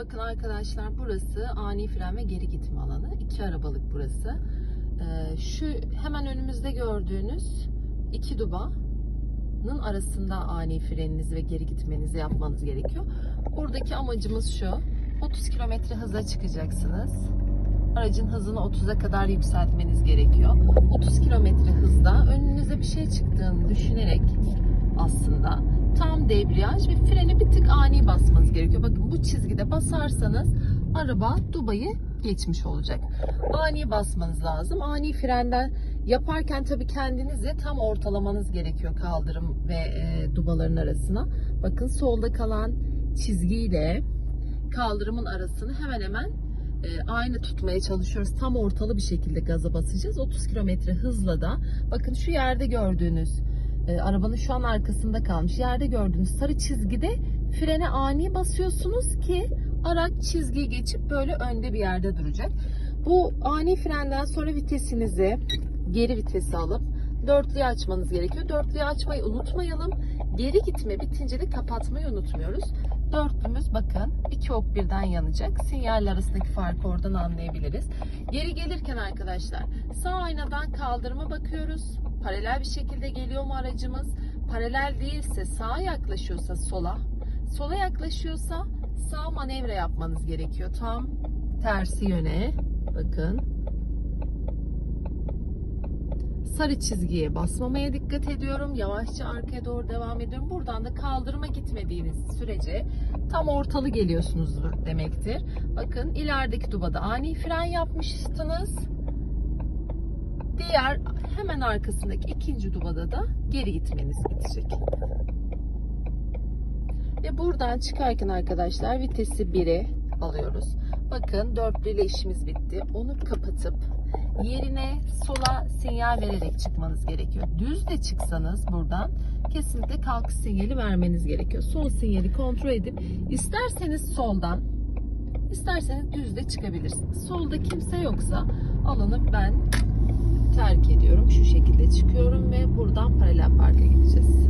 Bakın arkadaşlar burası ani fren ve geri gitme alanı. İki arabalık burası. Ee, şu hemen önümüzde gördüğünüz iki dubanın arasında ani freninizi ve geri gitmenizi yapmanız gerekiyor. Buradaki amacımız şu. 30 kilometre hıza çıkacaksınız. Aracın hızını 30'a kadar yükseltmeniz gerekiyor. 30 kilometre hızda önünüze bir şey çıktığını düşünerek aslında tam debriyaj ve freni bir tık ani basmanız gerekiyor. Bakın bu çizgide basarsanız araba Dubai'yi geçmiş olacak. Ani basmanız lazım. Ani frenden yaparken tabii kendinizi tam ortalamanız gerekiyor kaldırım ve e, dubaların arasına. Bakın solda kalan çizgiyle kaldırımın arasını hemen hemen e, aynı tutmaya çalışıyoruz. Tam ortalı bir şekilde gaza basacağız. 30 kilometre hızla da bakın şu yerde gördüğünüz e, arabanın şu an arkasında kalmış yerde gördüğünüz sarı çizgide frene ani basıyorsunuz ki araç çizgiyi geçip böyle önde bir yerde duracak. Bu ani frenden sonra vitesinizi geri vitesi alıp dörtlüyü açmanız gerekiyor. Dörtlüyü açmayı unutmayalım. Geri gitme bitince de kapatmayı unutmuyoruz. Dörtlümüz bakın iki ok birden yanacak. Sinyaller arasındaki farkı oradan anlayabiliriz. Geri gelirken arkadaşlar sağ aynadan kaldırıma bakıyoruz. Paralel bir şekilde geliyor mu aracımız? Paralel değilse sağa yaklaşıyorsa sola, sola yaklaşıyorsa sağ manevra yapmanız gerekiyor. Tam tersi yöne. Bakın. Sarı çizgiye basmamaya dikkat ediyorum. Yavaşça arkaya doğru devam ediyorum. Buradan da kaldırıma gitmediğiniz sürece tam ortalı geliyorsunuzdur demektir. Bakın ilerideki dubada ani fren yapmıştınız. Diğer hemen arkasındaki ikinci dubada da geri gitmeniz bitecek. Ve buradan çıkarken arkadaşlar vitesi 1'e alıyoruz. Bakın dörtlü ile işimiz bitti. Onu kapatıp yerine sola sinyal vererek çıkmanız gerekiyor. Düz de çıksanız buradan kesinlikle kalkış sinyali vermeniz gerekiyor. Sol sinyali kontrol edip isterseniz soldan isterseniz düz de çıkabilirsiniz. Solda kimse yoksa alanı ben terk ediyorum. Şu şekilde çıkıyorum ve buradan paralel parka gideceğiz.